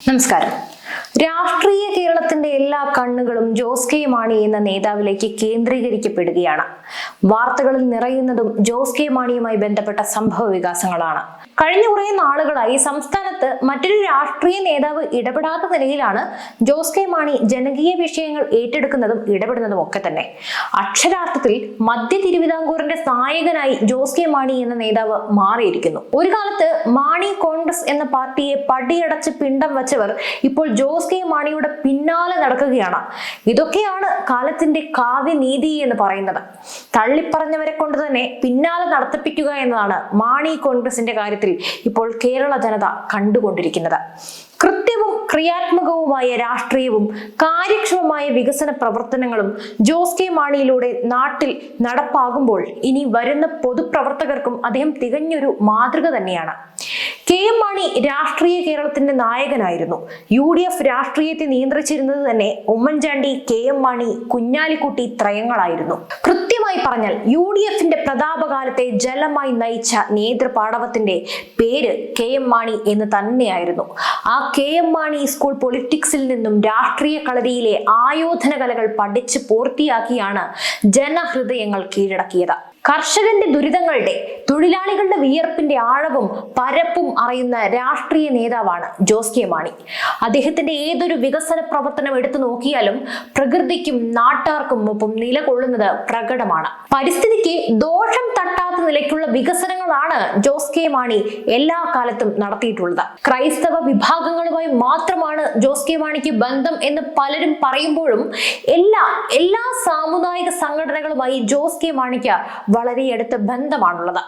നമസ്കാരം. രാഷ്ട്രീയ കേരളത്തിന്റെ എല്ലാ കണ്ണുകളും ജോസ് കെ മാണി എന്ന നേതാവിലേക്ക് കേന്ദ്രീകരിക്കപ്പെടുകയാണ്. വാർത്തകളിൽ നിറയുന്നതും ജോസ് കെ മാണിയുമായി ബന്ധപ്പെട്ട സംഭവ വികാസങ്ങളാണ്. കഴിഞ്ഞ കുറേ നാളുകളായി സംസ്ഥാനത്ത് മറ്റൊരു രാഷ്ട്രീയ നേതാവ് ഇടപെടാത്ത നിലയിലാണ് ജോസ് കെ മാണി ജനകീയ വിഷയങ്ങൾ ഏറ്റെടുക്കുന്നതും ഇടപെടുന്നതും ഒക്കെ തന്നെ. അക്ഷരാർത്ഥത്തിൽ മധ്യ തിരുവിതാംകൂറിന്റെ നായകനായി ജോസ് കെ മാണി എന്ന നേതാവ് മാറിയിരിക്കുന്നു. ഒരു കാലത്ത് മാണി കോൺഗ്രസ് എന്ന പാർട്ടിയെ പടിയടച്ച് പിണ്ടം വച്ചവർ ഇപ്പോൾ ജോസ് കെ മാണിയുടെ പിന്നാലെ നടക്കുകയാണ്. ഇതൊക്കെയാണ് കാലത്തിന്റെ കാവ്യനീതി എന്ന് പറയുന്നത്. തള്ളിപ്പറഞ്ഞവരെ കൊണ്ട് തന്നെ പിന്നാലെ നടത്തിപ്പിക്കുക എന്നതാണ് മാണി കോൺഗ്രസിന്റെ കാര്യത്തിൽ ഇപ്പോൾ കേരള ജനത കണ്ടുകൊണ്ടിരിക്കുന്നത്. കൃത്യവും ക്രിയാത്മകവുമായ രാഷ്ട്രീയവും കാര്യക്ഷമമായ വികസന പ്രവർത്തനങ്ങളും ജോസ് കെ മാണിയിലൂടെ നാട്ടിൽ നടപ്പാകുമ്പോൾ ഇനി വരുന്ന പൊതുപ്രവർത്തകർക്കും അദ്ദേഹം തികഞ്ഞൊരു മാതൃക തന്നെയാണ്. കെ എം മാണി രാഷ്ട്രീയ കേരളത്തിന്റെ നായകനായിരുന്നു. യു ഡി എഫ് രാഷ്ട്രീയത്തെ നിയന്ത്രിച്ചിരുന്നത് തന്നെ ഉമ്മൻചാണ്ടി കെ എം മാണി കുഞ്ഞാലിക്കുട്ടി ത്രയങ്ങളായിരുന്നു. കൃത്യമായി പറഞ്ഞാൽ യു ഡി എഫിന്റെ പ്രതാപകാലത്തെ ജലമായി നയിച്ച നേതൃപാടവത്തിന്റെ പേര് കെ എം മാണി എന്ന് തന്നെയായിരുന്നു. ആ കെ എം മാണി സ്കൂൾ പൊളിറ്റിക്സിൽ നിന്നും രാഷ്ട്രീയ കളരിയിലെ ആയോധന കലകൾ പഠിച്ച് പൂർത്തിയാക്കിയാണ് ജനഹൃദയങ്ങൾ കീഴടക്കിയത്. കർഷകന്റെ ദുരിതങ്ങളുടെ തൊഴിലാളികളുടെ വിയർപ്പിന്റെ ആഴവും പരപ്പും അറിയുന്ന രാഷ്ട്രീയ നേതാവാണ് ജോസ് കെ മാണി. അദ്ദേഹത്തിന്റെ ഏതൊരു വികസന പ്രവർത്തനം എടുത്തു നോക്കിയാലും പ്രകൃതിക്കും നാട്ടുകാർക്കും ഒപ്പം നിലകൊള്ളുന്നത് പ്രകടമാണ്. പരിസ്ഥിതിക്ക് ദോഷം തട്ടാത്ത നിലയ്ക്കുള്ള വികസനങ്ങളാണ് ജോസ് കെ മാണി എല്ലാ കാലത്തും നടത്തിയിട്ടുള്ളത്. ക്രൈസ്തവ വിഭാഗങ്ങളുമായി മാത്രമാണ് ജോസ് കെ മാണിക്ക് ബന്ധം എന്ന് പലരും പറയുമ്പോഴും എല്ലാ എല്ലാ സാമുദായിക സംഘടനകളുമായി ജോസ് കെ മാണിക്ക് വളരെ അടുത്ത ബന്ധമാണുള്ളത്.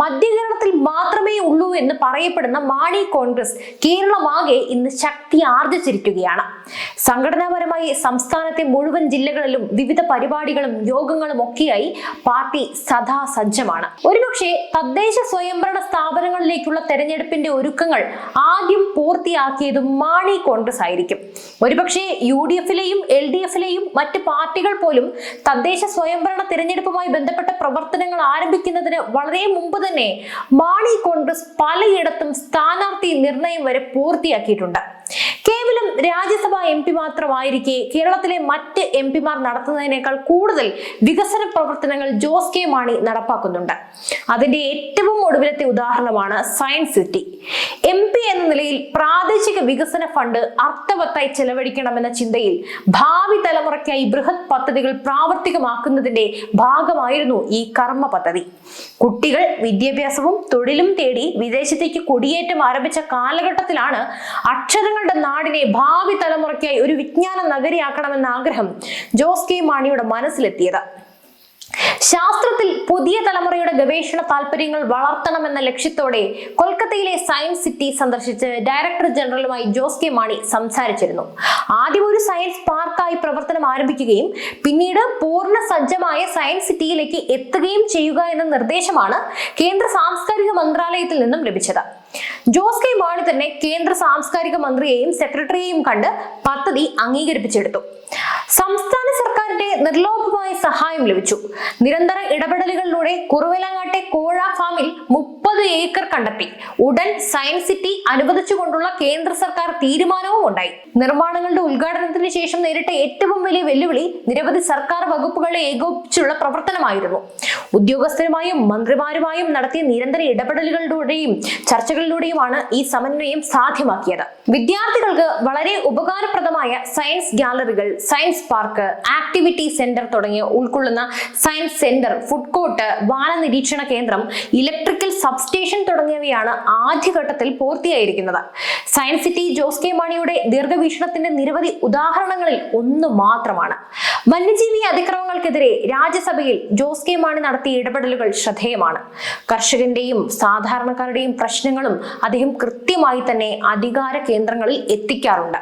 മധ്യകേരളത്തിൽ മാത്രമേ ഉള്ളൂ എന്ന് പറയപ്പെടുന്ന മാണി കോൺഗ്രസ് കേരളമാകെ ഇന്ന് ശക്തി ആർജിച്ചിരിക്കുകയാണ് സംഘടനാപരമായി സംസ്ഥാനത്തെ മുഴുവൻ ജില്ലകളിലും വിവിധ പരിപാടികളും യോഗങ്ങളും ഒക്കെയായി പാർട്ടി സദാ സജ്ജമാണ്. ഒരുപക്ഷെ തദ്ദേശ സ്വയംഭരണ സ്ഥാപനങ്ങളിലേക്കുള്ള തെരഞ്ഞെടുപ്പിന്റെ ഒരുക്കങ്ങൾ ആദ്യം പൂർത്തിയാക്കിയത് മാണി കോൺഗ്രസ് ആയിരിക്കും. ഒരുപക്ഷെ യു ഡി എഫിലെയും എൽ ഡി എഫിലെയും മറ്റ് പാർട്ടികൾ പോലും തദ്ദേശ സ്വയംഭരണ തിരഞ്ഞെടുപ്പുമായി ബന്ധപ്പെട്ട പ്രവർത്തനങ്ങൾ ആരംഭിക്കുന്നതിന് വളരെ മുമ്പ് തന്നെ മാണി കോൺഗ്രസ് പലയിടത്തും സ്ഥാനാർത്ഥി നിർണയം വരെ പൂർത്തിയാക്കിയിട്ടുണ്ട്. കേവലം രാജ്യസഭാ എം പി മാത്രമായിരിക്കെ കേരളത്തിലെ മറ്റ് എം പിമാർ നടത്തുന്നതിനേക്കാൾ കൂടുതൽ വികസന പ്രവർത്തനങ്ങൾ ജോസ് കെ മാണി നടപ്പാക്കുന്നുണ്ട്. അതിന്റെ ഏറ്റവും ഒടുവിലത്തെ ഉദാഹരണമാണ് സയൻസ് സിറ്റി. എം പി എന്ന നിലയിൽ പ്രാദേശിക വികസന ഫണ്ട് അർത്ഥവത്തായി ചെലവഴിക്കണമെന്ന ചിന്തയിൽ ഭാവി തലമുറയ്ക്കായി ബൃഹത് പദ്ധതികൾ പ്രാവർത്തികമാക്കുന്നതിന്റെ ഭാഗമായിരുന്നു ഈ കർമ്മ പദ്ധതി. കുട്ടികൾ വിദ്യാഭ്യാസവും തൊഴിലും തേടി വിദേശത്തേക്ക് കുടിയേറ്റം ആരംഭിച്ച കാലഘട്ടത്തിലാണ് അക്ഷരങ്ങളുടെ നാടിനെ ഭാവി തലമുറയ്ക്കായി ഒരു വിജ്ഞാന നഗരിയാക്കണമെന്ന ആഗ്രഹം ജോസ് കെ മാണിയുടെ മനസ്സിലെത്തിയത്. ശാസ്ത്രത്തിൽ പുതിയ തലമുറയുടെ ഗവേഷണ താല്പര്യങ്ങൾ വളർത്തണമെന്ന ലക്ഷ്യത്തോടെ കൊൽക്കത്തയിലെ സയൻസ് സിറ്റി സന്ദർശിച്ച് ഡയറക്ടർ ജനറലുമായി ജോസ് കെ മാണി സംസാരിച്ചിരുന്നു. ആദ്യം ഒരു സയൻസ് പാർക്കായി പ്രവർത്തനം ആരംഭിക്കുകയും പിന്നീട് പൂർണ സജ്ജമായ സയൻസ് സിറ്റിയിലേക്ക് എത്തുകയും ചെയ്യുക എന്ന നിർദ്ദേശമാണ് കേന്ദ്ര സാംസ്കാരിക മന്ത്രാലയത്തിൽ നിന്നും ലഭിച്ചത്. ജോസ് കെ മാണി തന്നെ കേന്ദ്ര സാംസ്കാരിക മന്ത്രിയെയും സെക്രട്ടറിയെയും കണ്ട് പദ്ധതി അംഗീകരിപ്പിച്ചെടുത്തു. സംസ്ഥാന സർക്കാരിന്റെ നിർലോഭമായ സഹായം ലഭിച്ചു. നിരന്തര ഇടപെടലുകളിലൂടെ കുറുവലങ്ങാട്ടെ കോഴ ഫാമിൽ മുപ്പത് ഏക്കർ കണ്ടെത്തി. ഉടൻ സയൻസ് സിറ്റി അനുവദിച്ചുകൊണ്ടുള്ള കേന്ദ്ര സർക്കാർ തീരുമാനവും ഉണ്ടായി. നിർമ്മാണങ്ങളുടെ ഉദ്ഘാടനത്തിന് ശേഷം നേരിട്ട ഏറ്റവും വലിയ വെല്ലുവിളി നിരവധി സർക്കാർ വകുപ്പുകളെ ഏകോപിച്ചുള്ള പ്രവർത്തനമായിരുന്നു. ഉദ്യോഗസ്ഥരുമായും മന്ത്രിമാരുമായും നടത്തിയ നിരന്തര ഇടപെടലുകളിലൂടെയും ചർച്ചകളിലൂടെയുമാണ് ഈ സമന്വയം സാധ്യമാക്കിയത്. വിദ്യാർത്ഥികൾക്ക് വളരെ ഉപകാരപ്രദമായ സയൻസ് ഗാലറികൾ സയൻസ് പാർക്ക് ആക്ടിവിറ്റി സെന്റർ തുടങ്ങിയ ഉൾക്കൊള്ളുന്ന സയൻസ് സെന്റർ ഫുഡ് കോർട്ട് വാന നിരീക്ഷണ കേന്ദ്രം ഇലക്ട്രിക്കൽ സബ്സ്റ്റേഷൻ തുടങ്ങിയവയാണ് ആദ്യഘട്ടത്തിൽ പൂർത്തിയായിരിക്കുന്നത്. സയൻസ് സിറ്റി ജോസ് കെ മാണിയുടെ ദീർഘവീക്ഷണത്തിന്റെ നിരവധി ഉദാഹരണങ്ങളിൽ ഒന്ന് മാത്രമാണ്. വന്യജീവി അതിക്രമങ്ങൾക്കെതിരെ രാജ്യസഭയിൽ ജോസ് കെ മാണി നടത്തിയ ഇടപെടലുകൾ ശ്രദ്ധേയമാണ്. കർഷകന്റെയും സാധാരണക്കാരുടെയും പ്രശ്നങ്ങളും അദ്ദേഹം കൃത്യമായി തന്നെ അധികാര കേന്ദ്രങ്ങളിൽ എത്തിക്കാറുണ്ട്.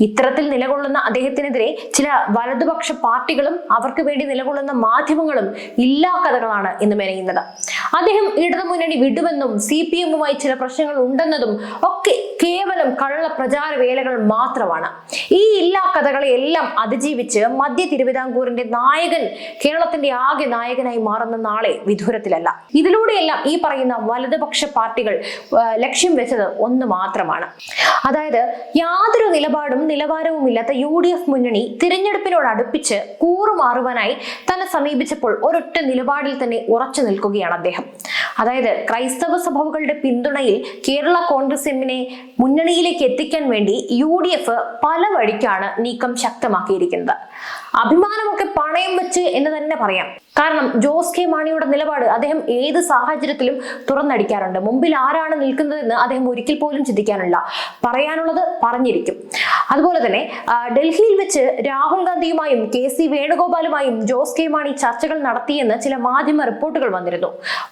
ഇത്തരത്തിൽ നിലകൊള്ളുന്ന അദ്ദേഹത്തിനെതിരെ ചില വലതുപക്ഷ പാർട്ടികളും അവർക്ക് വേണ്ടി നിലകൊള്ളുന്ന മാധ്യമങ്ങളും ഇല്ലാ കഥകളാണ് ഇന്ന് മെനയുന്നത്. അദ്ദേഹം ഇടതുമുന്നണി വിടുമെന്നും സി പി എമ്മുമായി ചില പ്രശ്നങ്ങൾ ഉണ്ടെന്നതും ഒക്കെ കേവലം കള്ള പ്രചാര വേലകൾ മാത്രമാണ്. ഈ ഇല്ലാ കഥകളെ എല്ലാം അതിജീവിച്ച് മധ്യ തിരുവിതാംകൂറിന്റെ നായകൻ കേരളത്തിന്റെ ആകെ നായകനായി മാറുന്ന നാളെ വിദൂരത്തിലല്ല. ഇതിലൂടെയെല്ലാം ഈ പറയുന്ന വലതുപക്ഷ പാർട്ടികൾ ലക്ഷ്യം വെച്ചത് ഒന്ന് മാത്രമാണ്. അതായത് യാതൊരു നിലപാടും നിലവാരവും ഇല്ലാത്ത യു ഡി എഫ് മുന്നണി തിരഞ്ഞെടുപ്പിനോട് അടുപ്പിച്ച് കൂറുമാറുവാനായി തന്നെ സമീപിച്ചപ്പോൾ ഒരൊറ്റ നിലപാടിൽ തന്നെ ഉറച്ചു നിൽക്കുകയാണ് അദ്ദേഹം. അതായത് ക്രൈസ്തവ സഭകളുടെ പിന്തുണയിൽ കേരള കോൺഗ്രസ് എമ്മിനെ മുന്നണിയിലേക്ക് എത്തിക്കാൻ വേണ്ടി യു ഡി എഫ് പല വഴിക്കാണ് നീക്കം ശക്തമാക്കിയിരിക്കുന്നത്. അഭിമാനമൊക്കെ പണയം വെച്ച് എന്ന് തന്നെ പറയാം. കാരണം ജോസ് കെ മാണിയുടെ നിലപാട് അദ്ദേഹം ഏത് സാഹചര്യത്തിലും തുറന്നടിക്കാറുണ്ട്. മുമ്പിൽ ആരാണ് നിൽക്കുന്നതെന്ന് അദ്ദേഹം ഒരിക്കൽ പോലും ചിന്തിക്കാനുള്ള പറയാനുള്ളത് പറഞ്ഞിരിക്കും. അതുപോലെ തന്നെ ഡൽഹിയിൽ വെച്ച് രാഹുൽ ഗാന്ധിയുമായും കെ സി വേണുഗോപാലുമായും ജോസ് കെ മാണി ചർച്ചകൾ നടത്തിയെന്ന് ചില മാധ്യമ റിപ്പോർട്ടുകൾ വന്നിരുന്നു.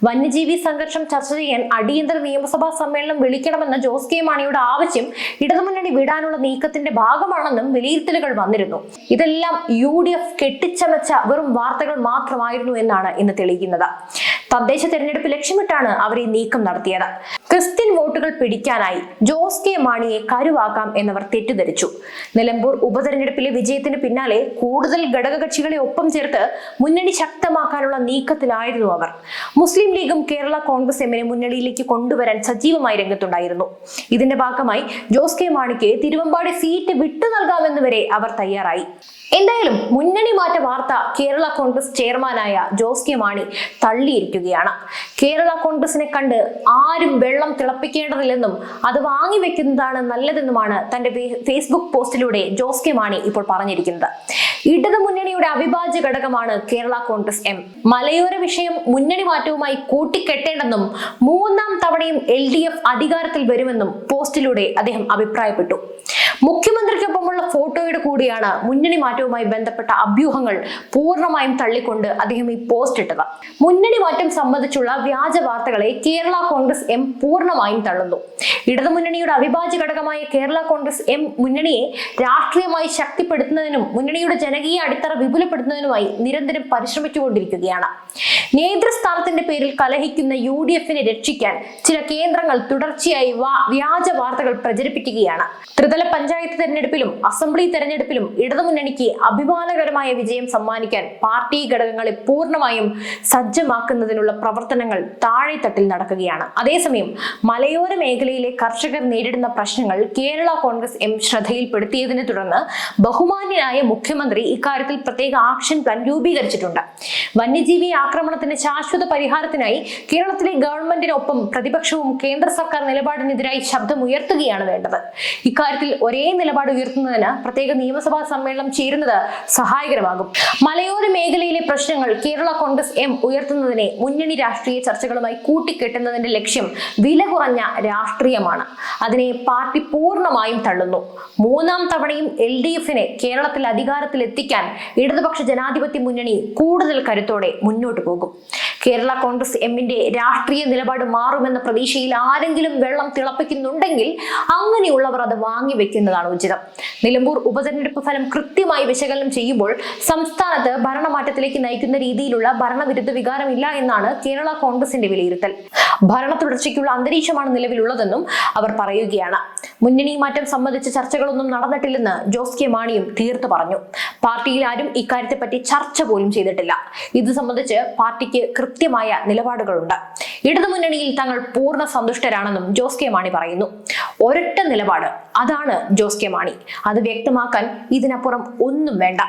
വന്യജീവി സംഘർഷം ചർച്ച ചെയ്യാൻ അടിയന്തര നിയമസഭാ സമ്മേളനം വിളിക്കണമെന്ന ജോസ് കെ മാണിയുടെ ആവശ്യം ഇടതുമുന്നണി വിടാനുള്ള നീക്കത്തിന്റെ ഭാഗമാണെന്നും വിലയിരുത്തലുകൾ വന്നിരുന്നു. ഇതെല്ലാം യു ഡി എഫ് കെട്ടിച്ചമച്ച വെറും വാർത്തകൾ മാത്രമായിരുന്നു എന്നാണ് ഇന്ന് തെളിയിക്കുന്നത്. തദ്ദേശ തെരഞ്ഞെടുപ്പ് ലക്ഷ്യമിട്ടാണ് അവർ ഈ നീക്കം നടത്തിയത്. ക്രിസ്ത്യൻ വോട്ടുകൾ പിടിക്കാനായി ജോസ് കെ മാണിയെ കരുവാക്കാം എന്നവർ തെറ്റിദ്ധരിച്ചു. നിലമ്പൂർ ഉപതെരഞ്ഞെടുപ്പിലെ വിജയത്തിന് പിന്നാലെ കൂടുതൽ ഘടകകക്ഷികളെ ഒപ്പം ചേർത്ത് മുന്നണി ശക്തമാക്കാനുള്ള നീക്കത്തിലായിരുന്നു അവർ. മുസ്ലിം ലീഗും കേരള കോൺഗ്രസ് എമ്മിനെ മുന്നണിയിലേക്ക് കൊണ്ടുവരാൻ സജീവമായി രംഗത്തുണ്ടായിരുന്നു. ഇതിന്റെ ഭാഗമായി ജോസ് കെ മാണിക്ക് തിരുവമ്പാടി സീറ്റ് വിട്ടു നൽകാമെന്ന് വരെ അവർ തയ്യാറായി. എന്തായാലും മുന്നണി മാറ്റ വാർത്ത കേരള കോൺഗ്രസ് ചെയർമാനായ ജോസ് കെ മാണി തള്ളിയിരിക്കുകയാണ് കേരള കോൺഗ്രസിനെ കണ്ട് ആരും വെള്ളം തിളപ്പിക്കേണ്ടതില്ലെന്നും അത് വാങ്ങിവെക്കുന്നതാണ് നല്ലതെന്നുമാണ് തന്റെ ഫേസ്ബുക്ക് പോസ്റ്റിലൂടെ ജോസ് കെ മാണി ഇപ്പോൾ പറഞ്ഞിരിക്കുന്നത്. ഇടതു മുന്നണിയുടെ അവിഭാജ്യ ഘടകമാണ് കേരള കോൺഗ്രസ് എം. മലയോര വിഷയം മുന്നണി മാറ്റവുമായി കൂട്ടിക്കെട്ടേണ്ടെന്നും മൂന്നാം തവണയും എൽ ഡി എഫ് അധികാരത്തിൽ വരുമെന്നും പോസ്റ്റിലൂടെ അദ്ദേഹം അഭിപ്രായപ്പെട്ടു. മുഖ്യമന്ത്രിക്കൊപ്പമുള്ള ഫോട്ടോയുടെ കൂടിയാണ് മുന്നണി മാറ്റവുമായി ബന്ധപ്പെട്ട അഭ്യൂഹങ്ങൾ പൂർണമായും തള്ളിക്കൊണ്ട് അദ്ദേഹം ഈ പോസ്റ്റ് ഇട്ടത്. മുന്നണി മാറ്റം സംബന്ധിച്ചുള്ള വ്യാജ വാർത്തകളെ കേരള കോൺഗ്രസ് എം പൂർണമായും തള്ളുന്നു. ഇടതുമുന്നണിയുടെ അവിഭാജ്യ ഘടകമായ കേരള കോൺഗ്രസ് എം മുന്നണിയെ രാഷ്ട്രീയമായി ശക്തിപ്പെടുത്തുന്നതിനും മുന്നണിയുടെ ജനകീയ അടിത്തറ വിപുലപ്പെടുത്തുന്നതിനുമായി നിരന്തരം പരിശ്രമിച്ചുകൊണ്ടിരിക്കുകയാണ്. നേതൃസ്ഥാനത്തിന്റെ പേരിൽ കലഹിക്കുന്ന യു ഡി എഫിനെ രക്ഷിക്കാൻ ചില കേന്ദ്രങ്ങൾ തുടർച്ചയായി വ്യാജ വാർത്തകൾ പ്രചരിപ്പിക്കുകയാണ്. ത്രിതല പഞ്ചായത്ത് തെരഞ്ഞെടുപ്പിലും അസംബ്ലി തെരഞ്ഞെടുപ്പിലും ഇടതുമുന്നണിക്ക് അഭിമാനകരമായ വിജയം സമ്മാനിക്കാൻ പാർട്ടി ഘടകങ്ങളെ പൂർണമായും സജ്ജമാക്കുന്നതിനുള്ള പ്രവർത്തനങ്ങൾ താഴെത്തട്ടിൽ നടക്കുകയാണ്. അതേസമയം മലയോര മേഖലയിലെ കർഷകർ നേരിടുന്ന പ്രശ്നങ്ങൾ കേരള കോൺഗ്രസ് എം ശ്രദ്ധയിൽപ്പെടുത്തിയതിനെ തുടർന്ന് ബഹുമാന്യനായ മുഖ്യമന്ത്രി ഇക്കാര്യത്തിൽ പ്രത്യേക ആക്ഷൻ പ്ലാൻ രൂപീകരിച്ചിട്ടുണ്ട്. വന്യജീവി ആക്രമണത്തിന് ശാശ്വത പരിഹാരത്തിനായി കേരളത്തിലെ ഗവൺമെന്റിനൊപ്പം പ്രതിപക്ഷവും കേന്ദ്ര സർക്കാർ നിലപാടിനെതിരായി ശബ്ദമുയർത്തുകയാണ് വേണ്ടത്. ഇക്കാര്യത്തിൽ ഒരേ നിലപാട് ഉയർത്തുന്നതിന് പ്രത്യേക നിയമസഭാ സമ്മേളനം ചേരുന്നത് സഹായകരമാകും. മലയോര മേഖലയിലെ പ്രശ്നങ്ങൾ കേരള കോൺഗ്രസ് എം ഉയർത്തുന്നതിനെ മുന്നണി രാഷ്ട്രീയ ചർച്ചകളുമായി കൂട്ടിക്കെട്ടുന്നതിന്റെ ലക്ഷ്യം വില കുറഞ്ഞ രാഷ്ട്രീയമാണ്. അതിനെ പാർട്ടി പൂർണമായും തള്ളുന്നു. മൂന്നാം തവണയും എൽ ഡി എഫിനെ കേരളത്തിൽ അധികാരത്തിൽ എത്തിക്കാൻ ഇടതുപക്ഷ ജനാധിപത്യ മുന്നണി കൂടുതൽ കരുത്തോടെ മുന്നോട്ട് പോകും. കേരള കോൺഗ്രസ് എമ്മിന്റെ രാഷ്ട്രീയ നിലപാട് മാറുമെന്ന പ്രതീക്ഷയിൽ ആരെങ്കിലും വെള്ളം തിളപ്പിക്കുന്നുണ്ടെങ്കിൽ അങ്ങനെയുള്ളവർ അത് വാങ്ങിവെക്കുന്നതാണ് ഉചിതം. നിലമ്പൂർ ഉപതെരഞ്ഞെടുപ്പ് ഫലം കൃത്യമായി വിശകലനം ചെയ്യുമ്പോൾ സംസ്ഥാനത്ത് ഭരണമാറ്റത്തിലേക്ക് നയിക്കുന്ന രീതിയിലുള്ള ഭരണവിരുദ്ധ വികാരമില്ല എന്നാണ് കേരള കോൺഗ്രസിന്റെ വിലയിരുത്തൽ. ഭരണ തുടർച്ചയ്ക്കുള്ള അന്തരീക്ഷമാണ് നിലവിലുള്ളതെന്നും അവർ പറയുകയാണ്. മുന്നണി മാറ്റം സംബന്ധിച്ച ചർച്ചകളൊന്നും നടന്നിട്ടില്ലെന്ന് ജോസ് കെ മാണിയും തീർത്തു പറഞ്ഞു. പാർട്ടിയിൽ ആരും ഇക്കാര്യത്തെപ്പറ്റി ചർച്ച പോലും ചെയ്തിട്ടില്ല. ഇത് സംബന്ധിച്ച് പാർട്ടിക്ക് കൃത്യമായ നിലപാടുകളുണ്ട്. ഇടതുമുന്നണിയിൽ തങ്ങൾ പൂർണ സന്തുഷ്ടരാണെന്നും ജോസ് കെ മാണി പറയുന്നു. ഒരൊറ്റ നിലപാട് അതാണ് ജോസ് കെ മാണി. അത് വ്യക്തമാക്കാൻ ഇതിനപ്പുറം ഒന്നും വേണ്ട.